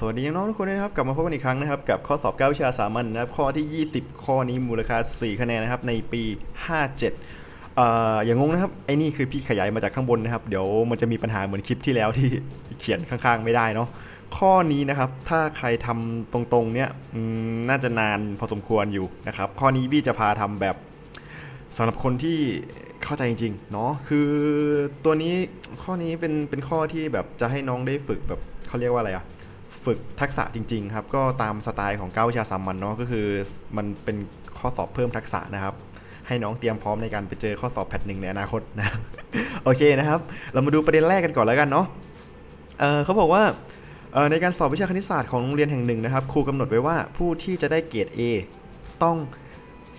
สวัสดีน้องทุกคนนะครับกลับมาพบกันอีกครั้งนะครับกับข้อสอบ9วิชาสามัญนะครับข้อที่ 20 ข้อนี้มูลค่า 4 คะแนนนะครับในปี 57เอ่ออย่างงงนะครับไอ้นี่คือพี่ขยายมาจากข้างบนนะครับเดี๋ยวมันจะมีปัญหาเหมือนคลิปที่แล้วที่เขียนข้างๆไม่ได้เนาะข้อนี้นะครับถ้าใครทำตรงๆเนี่ยน่าจะนานพอสมควรอยู่นะครับข้อนี้พี่จะพาทำแบบสำหรับคนที่เข้าใจจริงๆเนาะคือตัวนี้ข้อนี้เป็นเป็นข้อที่แบบจะให้น้องได้ฝึกแบบเขาเรียกว่าอะไรอะ ฝึกทักษะจริง ๆ ครับ ก็ตามสไตล์ของเก้าวิชาสามัญเนาะก็คือมันเป็นข้อสอบเพิ่มทักษะนะครับ ให้น้องเตรียมพร้อมในการไปเจอข้อสอบแพทหนึ่งในอนาคตนะโอเคนะครับ เรามาดูประเด็นแรกกันก่อนแล้วกันเนาะเเขาบอกว่าในการสอบวิชาคณิตศาสตร์ของโรงเรียนแห่งหนึ่งนะครับครูกำหนดไว้ว่าผู้ที่จะได้เกรด A ต้อง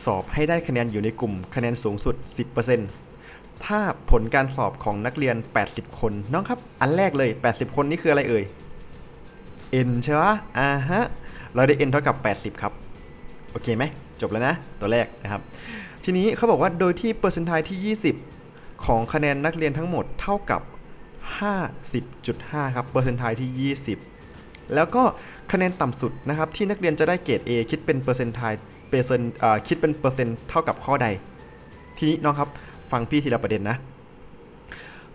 สอบให้ได้คะแนนอยู่ในกลุ่มคะแนนสูงสุด 10%ถ้าผลการสอบของนักเรียน 80 คนน้องครับ อันแรกเลย 80 คนนี่คืออะไรเอ่ย n ใช่ปะอ่าฮะ เราได้ n เท่ากับ 80 ครับ โอเคไหม จบแล้วนะ ตัวแรกนะครับ ทีนี้เขาบอกว่าโดยที่เปอร์เซนต์ไทที่ 20 ของคะแนนนักเรียนทั้งหมดเท่ากับ 50.5 ครับ เปอร์เซนต์ไทที่ 20 แล้วก็คะแนนต่ำสุดนะครับ ที่นักเรียนจะได้เกรด A คิดเป็นเปอร์เซนต์ไทเปอร์เซนต์คิดเป็นเปอร์เซ็นต์เท่ากับข้อใด ทีนี้น้องครับ ฟังพี่ทีละประเด็นนะ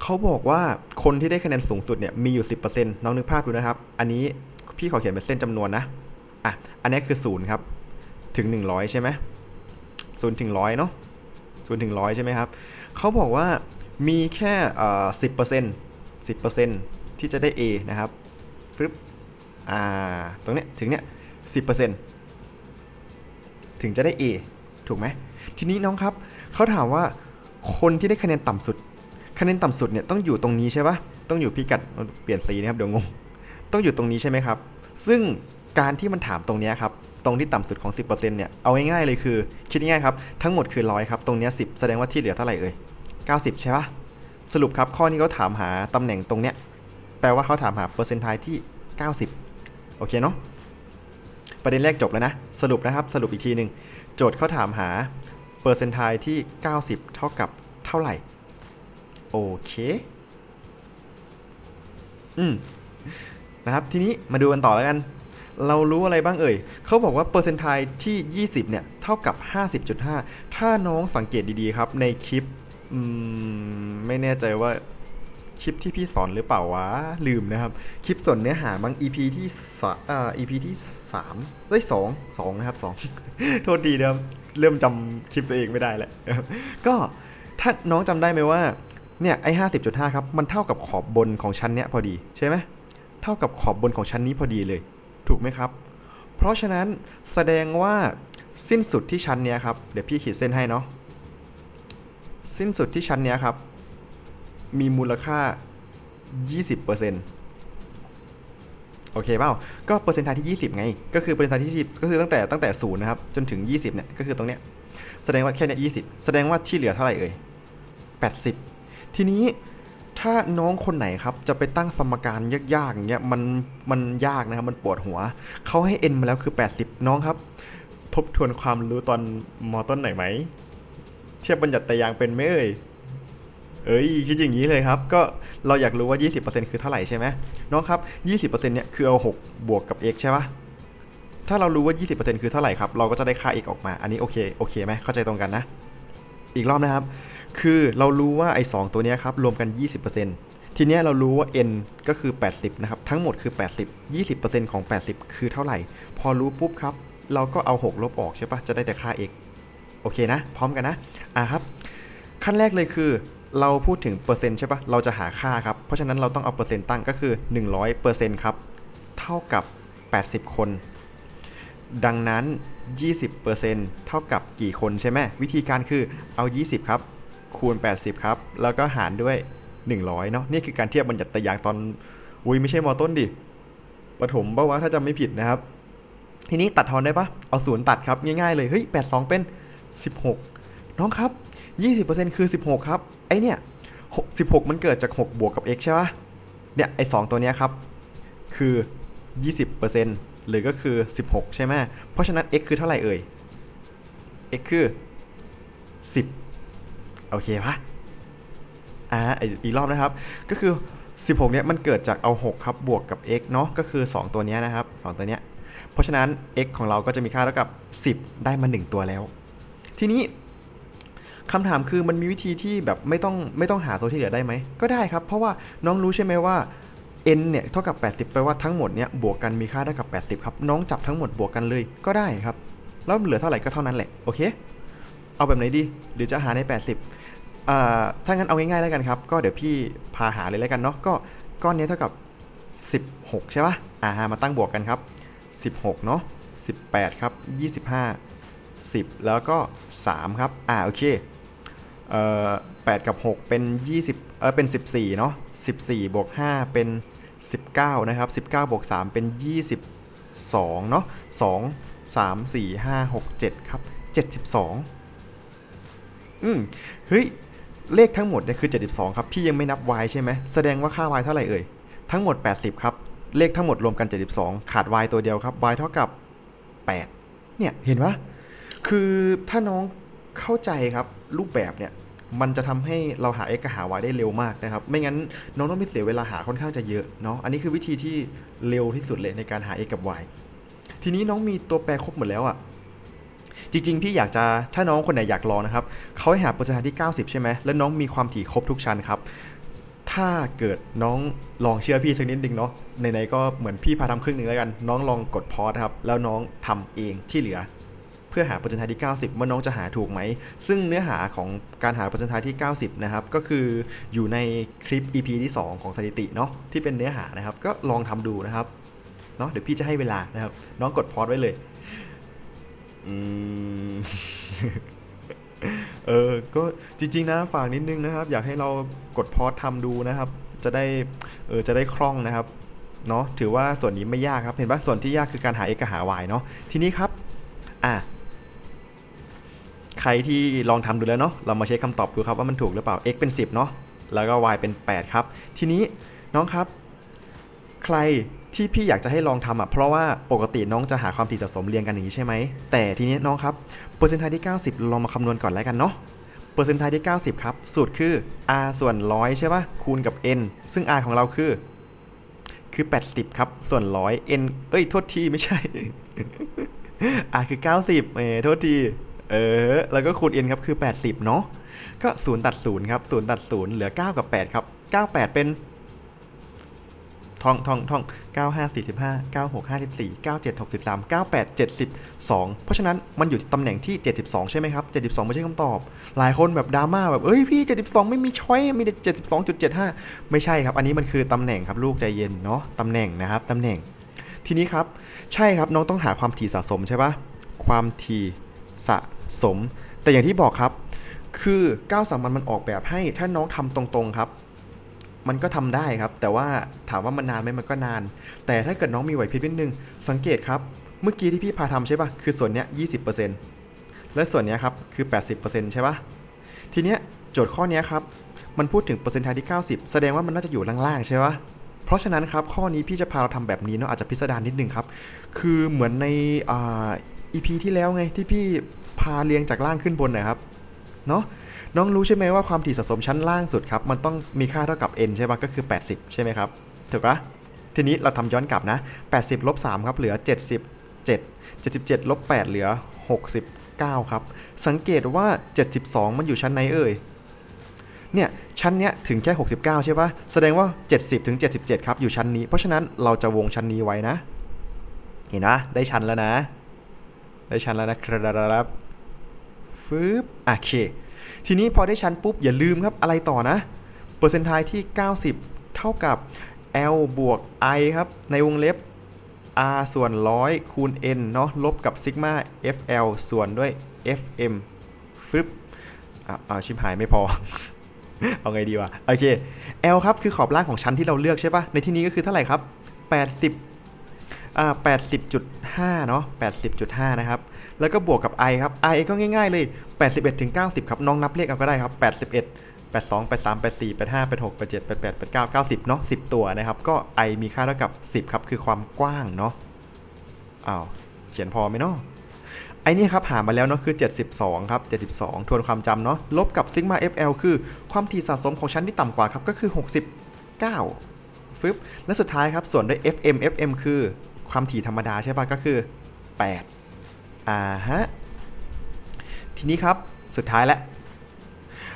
เขาบอกว่าคนที่ได้คะแนนสูงสุดเนี่ยมีอยู่ 10%น้องนึกภาพดูนะครับ อันนี้พี่ขอเขียนเป็นเส้นจำนวนนะ อะ อันนี้คือ0ครับ ถึง 100 ใช่ไหมศูนย์ถึงร้อยเนาะศูนย์ถึงร้อยใช่ไหมครับ เขาบอกว่ามีแค่สิบเปอร์เซ็นต์สิบเปอร์เซ็นต์ที่จะได้ A นะครับฟึบอ่า ตรงเนี้ย ถึงเนี้ยสิบเปอร์เซ็นต์ถึงจะได้ A ถูกไหม ทีนี้น้องครับ เขาถามว่าคนที่ได้คะแนนต่ำสุด คะแนนต่ำสุดเนี่ยต้องอยู่ตรงนี้ใช่ปะต้องอยู่พิกัดเปลี่ยนสีนะครับเดี๋ยวงง ต้องอยู่ตรงนี้ใช่ไหมครับ ซึ่งการที่มันถามตรงนี้ครับ ตรงที่ต่ำสุดของ 10%เนี่ย เอาง่ายๆเลยคือ คิดง่ายครับ ทั้งหมดคือร้อยครับ ตรงนี้ย10 แสดงว่าที่เหลือเท่าไหร่เอ่ย90 ใช่ปะสรุปครับ ข้อนี้เขาถามหาตำแหน่งตรงเนี้ย แปลว่าเขาถามหาเปอร์เซ็นต์ไทที่ 90 โอเคเนาะ ประเด็นแรกจบแล้วนะ สรุปนะครับ สรุปอีกทีหนึ่ง โจทย์เขาถามหาเปอร์เซนต์ไทที่ 90 เท่ากับเท่าไหร่ โอเค อืม นะครับ ทีนี้มาดูกันต่อแล้วกัน เรารู้อะไรบ้างเอ่ย เขาบอกว่าเปอร์เซนต์ไทที่ 20 เนี่ย เท่ากับ 50.5 ถ้าน้องสังเกตดีๆครับ ในคลิป อืม ไม่แน่ใจว่าคลิปที่พี่สอนหรือเปล่าวะ ลืมนะครับ คลิปส่วนเนื้อหาบาง EP ที่สาอ่า EP ที่สามเอ้ยสองสองนะครับสองโทษดีนะครับเริ่มจำคลิปตัวเองไม่ได้แล้วก็ถ้าน้องจำได้ไหมว่า เนี่ยไอ้ห้าสิบจุดห้าครับมันเท่ากับขอบบนของชั้นเนี้ยพอดีใช่ไหมเท่ากับขอบบนของชั้นนี้พอดีเลย ถูกไหมครับ เพราะฉะนั้นแสดงว่าสิ้นสุดที่ชั้นเนี้ยครับเดี๋ยวพี่ขีดเส้นให้เนาะสิ้นสุดที่ชั้นเนี้ยครับมีมูลค่า 20%โอเคเปล่าก็เปอร์เซ็นต์ไทที่ 20 ไง ก็คือเปอร์เซ็นต์ไทที่20ก็คือตั้งแต่ตั้งแต่0นะครับ จนถึง 20 เนี่ย ก็คือตรงเนี้ย แสดงว่าแค่เนี้ย20 แสดงว่าที่เหลือเท่าไหร่เอ่ย 80 ทีนี้ถ้าน้องคนไหนครับจะไปตั้งสมการยากๆอย่างเงี้ยมันมันยากนะครับมันปวดหัวเขาให้ n มาแล้วคือ 80 น้องครับ ทบทวนความรู้ตอนมอต้นไหนอยไหม เทียบบัญญัติแต่ยางเป็นไหมเอ่ยเอ้ยคิดอย่างนี้เลยครับ ก็เราอยากรู้ว่า 20%คือเท่าไหร่ใช่ไหมน้องครับ 20%เนี่ยคือเอา 6 บวกกับ x ใช่ปะถ้าเรารู้ว่า 20%คือเท่าไหร่ครับ เราก็จะได้ค่า x ออกมา อันนี้โอเค โอเคไหมเข้าใจตรงกันนะ อีกรอบนะครับ คือเรารู้ว่าไอ้สตัวนี้ครับรวมกัน 20%ทีเนี้ยเรารู้ว่า n ก็คือ 80 นะครับ ทั้งหมดคือ 80 20%ของ 80 คือเท่าไหร่ พอรู้ปุ๊บครับ เราก็เอา 6 ลบออกใช่ปะจะได้แต่ค่า x โอเคนะ พร้อมกันนะ อะครับ ขั้นแรกเลยคือ เราพูดถึงเปอร์เซ็นต์ใช่ปะเราจะหาค่าครับ เพราะฉะนั้นเราต้องเอาเปอร์เซ็นต์ตั้งก็คือ 100เปอร์เซ็นต์ครับ เท่ากับ 80 คน ดังนั้น 20เปอร์เซ็นต์เท่ากับกี่คนใช่ไหม วิธีการคือเอา 20 ครับ คูณ 80 ครับ แล้วก็หารด้วย 100 เนาะนี่คือการเทียบบัญญัติตรางตอนอุ้ยไม่ใช่มอต้นดิประถมปะวะถ้าจำไม่ผิดนะครับ ทีนี้ตัดทอนได้ปะเอาศูนย์ตัดครับง่ายๆเลยเฮ้ย82 เป็น 16 น้องครับ 20%คือ 16 ครับ ไอเนี่ย16 มันเกิดจาก 6 บวกกับ x ใช่ปะเนี่ยไอ2ตัวเนี้ยครับ คือ 20%หรือก็คือ 16 ใช่ไหมเพราะฉะนั้น x คือเท่าไหร่เอ่ย x คือ 10 โอเคปะอ่าอีกรอบนะครับ ก็คือ 16เนี่ยมันเกิดจากเอา 6 ครับบวกกับ x เนาะก็คือ 2 ตัวเนี้ยนะครับสองตัวเนี้ยเพราะฉะนั้น x ของเราก็จะมีค่าเท่ากับ 10 ได้มา 1 ตัวแล้ว ทีนี้คำถามคือมันมีวิธีที่แบบไม่ต้องไม่ต้องหาตัวที่เหลือได้ไหม ก็ได้ครับ เพราะว่าน้องรู้ใช่ไหมว่า n เนี่ยเท่ากับ 80แปลว่าทั้งหมดเนี่ยบวกกันมีค่าเท่ากับ 80 ครับ น้องจับทั้งหมดบวกกันเลยก็ได้ครับ แล้วเหลือเท่าไหร่ก็เท่านั้นแหละ โอเค เอาแบบไหนดีหรือจะหาใน 80อ่าถ้างั้นเอาง่ายๆแล้วกันครับ ก็เดี๋ยวพี่พาหาเลยแล้วกันเนาะก็ก้อนนี้เท่ากับ 16 ใช่ปะอ่ามาตั้งบวกกันครับ 16 เนาะ18 ครับ 25 10 แล้วก็ 3 ครับ อ่าโอเคเอ่อ8กับ 6 เป็น 20 เออเป็น 14 เนาะ14 บวก 5 เป็น 19 นะครับ 19 บวก 3 เป็น 22 เนาะ2 3 4 5 6 7 ครับ 72 อืมเฮ้ย เลขทั้งหมดเนี่ยคือ 72 ครับ พี่ยังไม่นับ y ใช่ไหม แสดงว่าค่า y เท่าไหร่เอ่ย ทั้งหมด 80 ครับ เลขทั้งหมดรวมกัน 72 ขาด y ตัวเดียวครับ y เท่ากับ 8 เนี่ย เห็นปะคือถ้าน้องเข้าใจครับรูปแบบเนี่ยมันจะทำให้เราหา x กับหา y ได้เร็วมากนะครับ ไม่งั้นน้องต้องไปเสียเวลาหาค่อนข้างจะเยอะเนาะ อันนี้คือวิธีที่เร็วที่สุดเลยในการหา x กับ y ทีนี้น้องมีตัวแปรครบหมดแล้วอะ่ะ จริง ๆ พี่อยากจะถ้าน้องคนไหนอยากลองนะครับเขาให้หาเปอร์เซ็นต์ที่ 90 ใช่ไหมแล้วน้องมีความถี่ครบทุกชั้นครับ ถ้าเกิดน้องลองเชื่อพี่สักนิดนึงเนาะไหนๆก็เหมือนพี่พาทำครึ่งหนึ่งแล้วกัน น้องลองกดพอสครับแล้วน้องทำเองที่เหลือ เพื่อหาเปอร์เซ็นต์ที่ 90 ว่าน้องจะหาถูกไหม ซึ่งเนื้อหาของการหาเปอร์เซ็นต์ที่ 90 นะครับ ก็คืออยู่ในคลิป EP ที่ 2 ของสถิติเนาะที่เป็นเนื้อหานะครับ ก็ลองทำดูนะครับเนาะเดี๋ยวพี่จะให้เวลานะครับ น้องกดพอสไว้เลย อืม เออ ก็จริง ๆ นะ ฝากนิดนึงนะครับ อยากให้เรากดพอสทำดูนะครับ จะได้ เออ จะได้คล่องนะครับ เนาะถือว่าส่วนนี้ไม่ยากครับ เห็นปะส่วนที่ยากคือการหา x กับหา y เนาะ ทีนี้ครับ อะ ใครที่ลองทำดูแล้วเนาะ เรามาเช็คคำตอบดูครับว่ามันถูกหรือเปล่า x เป็น 10 เนาะ แล้วก็ y เป็น 8 ครับ ทีนี้น้องครับ ใคร ที่พี่อยากจะให้ลองทำอะเพราะว่าปกติน้องจะหาความถี่สะสมเรียงกันอย่างนี้ใช่ไหม แต่ทีนี้น้องครับเปอร์เซ็นต์ไทที่ 90 ลองมาคำนวณก่อนแล้วกันเนาะเปอร์เซ็นต์ไทที่ 90 ครับ สูตรคือ r ส่วน 100 ใช่ปะคูณกับ n ซึ่ง r ของเราคือ คือ 80 ครับ ส่วน 100 n เอ้ย โทษที ไม่ใช่ r คือ 90เอ้โทษที เออ แล้วก็คูณ n ครับ คือ 80 เนาะก็ 0 ตัด 0 ครับ 0 ตัด 0 เหลือ 9 กับ 8 ครับ 98 เป็น ท่องท่องท่อง9 5 45 9 6 54 9 7 63 98 72 เพราะฉะนั้นมันอยู่ตำแหน่งที่ 72 ใช่ไหมครับ 72 ไม่ใช่คำตอบ หลายคนแบบดราม่าแบบ เอ้ยพี่ 72 ไม่มีช้อยมีแต่72.75 ไม่ใช่ครับ อันนี้มันคือตำแหน่งครับลูกใจเย็นเนาะตำแหน่งนะครับตำแหน่ง ทีนี้ครับ ใช่ครับน้องต้องหาความถี่สะสมใช่ปะความถี่สะสม แต่อย่างที่บอกครับ คือ 9 สามัญมันออกแบบให้ถ้าน้องทำตรงๆครับ มันก็ทำได้ครับ แต่ว่าถามว่ามันนานไหมมันก็นาน แต่ถ้าเกิดน้องมีไหวพริบนิดนึง สังเกตครับ เมื่อกี้ที่พี่พาทำใช่ปะคือส่วนเนี้ย20%และส่วนเนี้ยครับคือ 80%ใช่ปะทีเนี้ยโจทย์ข้อเนี้ยครับ มันพูดถึงเปอร์เซ็นต์ไทที่ 90 แสดงว่ามันน่าจะอยู่ล่างๆใช่ปะเพราะฉะนั้นครับข้อนี้พี่จะพาเราทำแบบนี้เนาะอาจจะพิสดารนิดนึงครับ คือเหมือนในอ่า EP ที่แล้วไงที่พี่พาเรียงจากล่างขึ้นบนนะครับเนาะ น้องรู้ใช่ไหมว่าความถี่สะสมชั้นล่างสุดครับ มันต้องมีค่าเท่ากับ n ใช่ปะก็คือ 80 ใช่ไหมครับ ถูกปะทีนี้เราทำย้อนกลับนะ 80ลบ3ครับ เหลือ 77 77ลบ8เหลือ 69 ครับ สังเกตว่า 72 มันอยู่ชั้นไหนเอ่ย เนี่ย ชั้นเนี้ยถึงแค่ 69 ใช่ปะแสดงว่า 70ถึง77 ครับ อยู่ชั้นนี้ เพราะฉะนั้นเราจะวงชั้นนี้ไว้นะ เห็นนะได้ชั้นแล้วนะ ได้ชั้นแล้วนะครับฟืบโอเค ทีนี้พอได้ชั้นปุ๊บอย่าลืมครับอะไรต่อนะเปอร์เซนต์ไทที่ 90 เท่ากับ L บวก I ครับ ในวงเล็บ R ส่วน 100 คูณ N เนาะลบกับซิกมา FL ส่วนด้วย FM ฟึบอะอ่าชิมหายไม่พอ เอาไงดีวะ โอเค L ครับ คือขอบล่างของชั้นที่เราเลือกใช่ปะในที่นี้ก็คือเท่าไหร่ครับ 80 อ่า80.5 เนาะ80.5 นะครับ แล้วก็บวกกับ i ครับ i ก็ง่ายๆเลย 81ถึง90 ครับ น้องนับเลขเอาก็ได้ครับ 81 82 83 84 85 86 87 88 89 90 เนาะ10 ตัวนะครับ ก็ i มีค่าเท่ากับ 10 ครับ คือความกว้างเนาะอ้าวเขียนพอไหมเนาะไอ้นี่ครับ หามาแล้วเนาะคือ 72 ครับ 72 ทวนความจำเนาะลบกับซิกมา FL คือความถี่สะสมของชั้นที่ต่ำกว่าครับ ก็คือ 69ฟึบและสุดท้ายครับส่วนด้วย FM FM คือ ความถี่ธรรมดาใช่ป่ะก็คือ 8อ่าฮะ ทีนี้ครับสุดท้ายแล้ว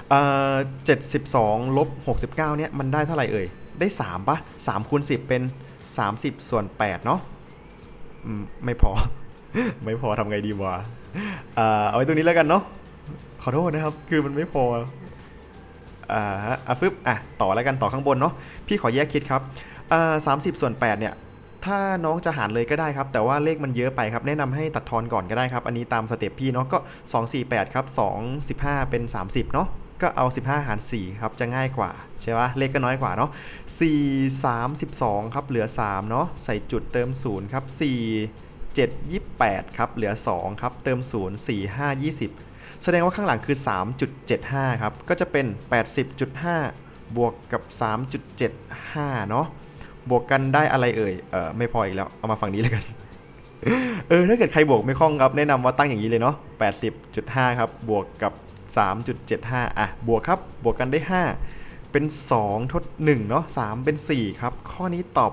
เอ่อ72ลบ69เนี่ยมันได้เท่าไหร่เอ่ย ได้3ปะ3คูณ10เป็น30ส่วน8เนาะอืมไม่พอ ไม่พอทำไงดีวะเอ่อเอาไว้ตรงนี้แล้วกันเนาะขอโทษนะครับ คือมันไม่พออ่าอะฟึบอะต่อแล้วกันต่อข้างบนเนาะพี่ขอแยกคิดครับอ่าสามสิบส่วน8เนี่ย ถ้าน้องจะหารเลยก็ได้ครับ แต่ว่าเลขมันเยอะไปครับ แนะนำให้ตัดทอนก่อนก็ได้ครับ อันนี้ตามสเต็ปพี่เนาะก็ 2 4 8 ครับ 2 15 เป็น 30 เนาะก็เอา 15 หาร 4 ครับ จะง่ายกว่า ใช่ปะเลขก็น้อยกว่าเนาะ4 32ครับ เหลือ 3 เนาะใส่จุดเติม 0 ครับ 4 7 28 ครับ เหลือ 2 ครับ เติม 0 4 5 20 แสดงว่าข้างหลังคือ 3.75 ครับ ก็จะเป็น 80.5 บวกกับ 3.75 เนาะ บวกกันได้อะไรเอ่ย เออไม่พออีกแล้ว เอามาฝั่งนี้แล้วกัน เออ ถ้าเกิดใครบวกไม่คล่องครับ แนะนำว่าตั้งอย่างนี้เลยเนาะ80.5 ครับ บวกกับ 3.75 อะ บวกครับ บวกกันได้ 5 เป็น 2 ทด 1 เนาะ3เป็น 4 ครับ ข้อนี้ตอบ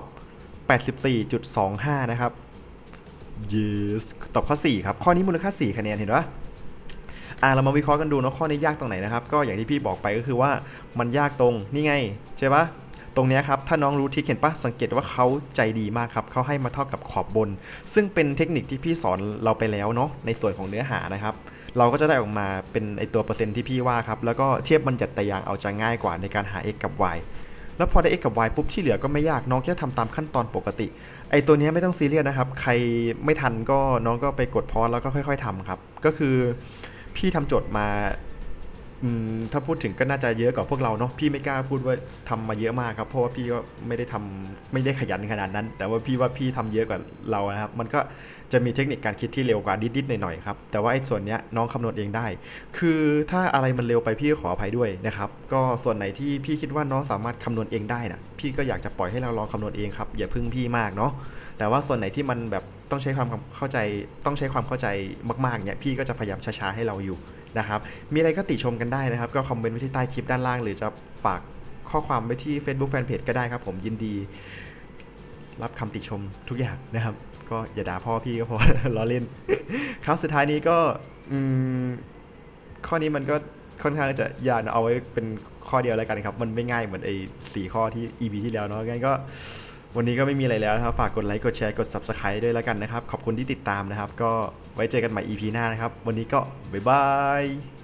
84.25 นะครับ yes ตอบข้อ 4 ครับ ข้อนี้มูลค่า 4 คะแนนเห็นปะอะเรามาวิเคราะห์กันดูเนาะข้อนี้ยากตรงไหนนะครับ ก็อย่างที่พี่บอกไปก็คือว่ามันยากตรงนี่ไงใช่ปะ ตรงนี้ครับ ถ้าน้องรู้ทริคเห็นปะสังเกตว่าเขาใจดีมากครับเขาให้มาเท่ากับขอบบน ซึ่งเป็นเทคนิคที่พี่สอนเราไปแล้วเนาะในส่วนของเนื้อหานะครับ เราก็จะได้ออกมาเป็นไอตัวเปอร์เซ็นต์ที่พี่ว่าครับ แล้วก็เทียบบัญญัติตารางเอาจะง่ายกว่าในการหา x กับ y แล้วพอได้ x กับ y ปุ๊บที่เหลือก็ไม่ยากน้องแค่ทำตามขั้นตอนปกติ ไอตัวนี้ไม่ต้องซีเรียสนะครับ ใครไม่ทันก็น้องก็ไปกดพอสแล้วก็ค่อย ๆทำครับ ก็คือพี่ทำโจทย์มา ถ้าพูดถึงก็น่าจะเยอะกว่าพวกเราเนาะพี่ไม่กล้าพูดว่าทำมาเยอะมากครับเพราะว่าพี่ก็ไม่ได้ทำไม่ได้ขยันขนาดนั้น แต่ว่าพี่ว่าพี่ทำเยอะกว่าเรานะครับ มันก็จะมีเทคนิคการคิดที่เร็วกว่านิดๆหน่อยๆครับแต่ว่าไอ้ส่วนเนี้ยน้องคำนวณเองได้ คือถ้าอะไรมันเร็วไปพี่ขออภัยด้วยนะครับ ก็ส่วนไหนที่พี่คิดว่าน้องสามารถคำนวณเองได้นะพี่ก็อยากจะปล่อยให้เราลองคำนวณเองครับอย่าพึ่งพี่มากเนาะแต่ว่าส่วนไหนที่มันแบบต้องใช้ความเข้าใจต้องใช้ความเข้าใจมากๆเนี่ยพี่ก็จะพยายามช้าๆให้เราอยู่ นะครับ มีอะไรก็ติชมกันได้นะครับ ก็คอมเมนต์ไว้ที่ใต้คลิปด้านล่าง หรือจะฝากข้อความไว้ที่ Facebook Fanpage ก็ได้ครับ ผมยินดี รับคำติชมทุกอย่างนะครับ ก็อย่าด่าพ่อพี่ก็พอล้อเล่น ครับสุดท้ายนี้ก็ข้อนี้มันก็ค่อนข้างจะยากนเอาไว้เป็นข้อเดียวแล้วกันครับ มันไม่ง่ายเหมือนไอ้สี่ข้อที่ EP ที่แล้วเนาะงั้นก็ วันนี้ก็ไม่มีอะไรแล้วนะครับ ฝากกดไลค์ กดแชร์ กด Subscribe ด้วยแล้วกันนะครับ ขอบคุณที่ติดตามนะครับ ก็ไว้เจอกันใหม่ EP หน้านะครับ วันนี้ก็บ๊ายบาย